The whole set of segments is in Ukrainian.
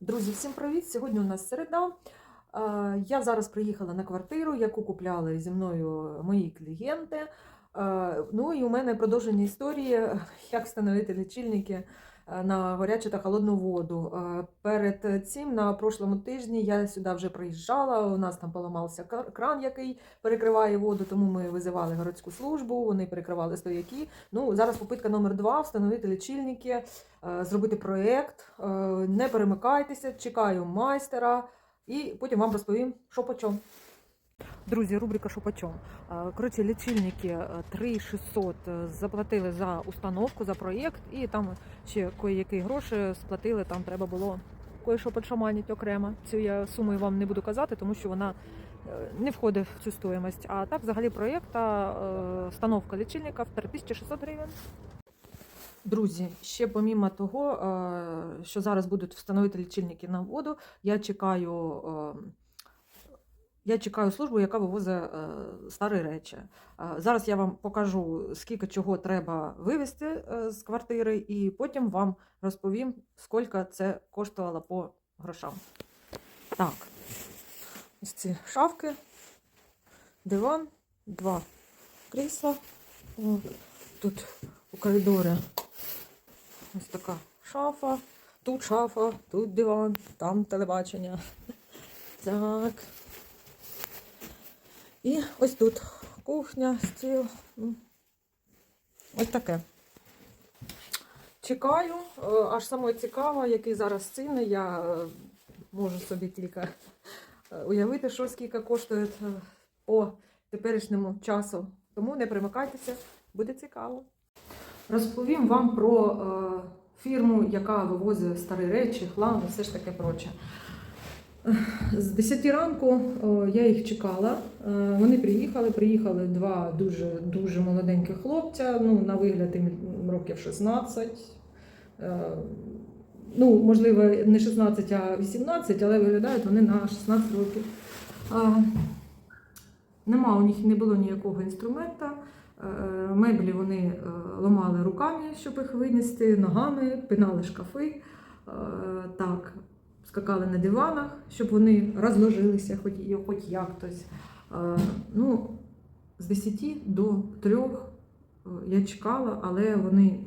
Друзі, всім привіт! Сьогодні у нас середа. Е, Я зараз приїхала на квартиру, яку купляли зі мною мої клієнти. Е, Ну і у мене продовження історії, як встановити лічильники е, на гарячу та холодну воду. Е, Перед цим на прошлому тижні я сюди вже приїжджала. У нас там поламався кран, який перекриває воду, тому ми визивали городську службу, вони перекривали стояки. Ну, зараз попитка номер два встановити лічильники зробити проєкт. Не перемикайтеся, чекаю майстера і потім вам розповім, що по чому. Друзі, рубрика «Що по. Е, Коротше, лічильники е, 3600 е, заплатили за установку, за проєкт, і там ще кої-які гроші сплатили, там треба було кое-що подшаманити окремо. Цю я суму вам не буду казати, тому що вона е, не входить в цю стоїмость. А так, взагалі, проєкт та е, встановка лічильника в 3600 гривень. Друзі, ще помімо того, е, що зараз будуть встановити лічильники на воду, я чекаю, е, я чекаю службу, яка вивозить е, старі речі. Е, Зараз я вам покажу, скільки чого треба вивезти е, з квартири, і потім вам розповім, скільки це коштувало по грошам. Так, ось ці шафки, диван, два крісла. Тут у коридорі Ось така шафа, тут шафа, тут диван, там телебачення. Так. І ось тут кухня, стіл. Ну, Ось таке. Чекаю, Е, аж саме цікаво, які зараз ціни. Я е, можу собі тільки е, уявити, що скільки коштує по теперішньому часу. Тому не примикайтеся, буде цікаво. Розповім вам про фірму, яка вивозить старі речі, хлам і все ж таке проче. З 10 ранку я їх чекала. Е, Вони приїхали. Приїхали два дуже дуже молоденьких хлопця. Ну, на вигляд років 16. Е, Ну, можливо, не 16, а 18, але виглядають вони на 16 років. Е, Нема у них не було ніякого інструмента. Меблі вони ламали руками, щоб їх винести, ногами, пинали шкафи. Так, скакали на диванах, щоб вони розложилися, хоч, хоч як тось. Е, Ну, з 10 до 3 я чекала, але вони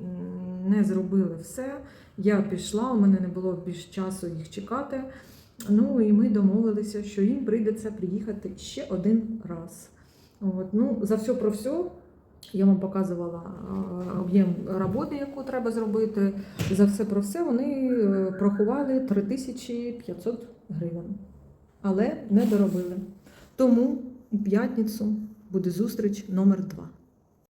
не зробили все. Я пішла, у мене не було більш часу їх чекати. Ну і ми домовилися, що їм прийдеться приїхати ще один раз. От, ну, за все про все я вам показувала об'єм роботи, яку треба зробити. За все про все вони е, порахували 3500 гривень. Але не доробили. Тому у п'ятницю буде зустріч номер 2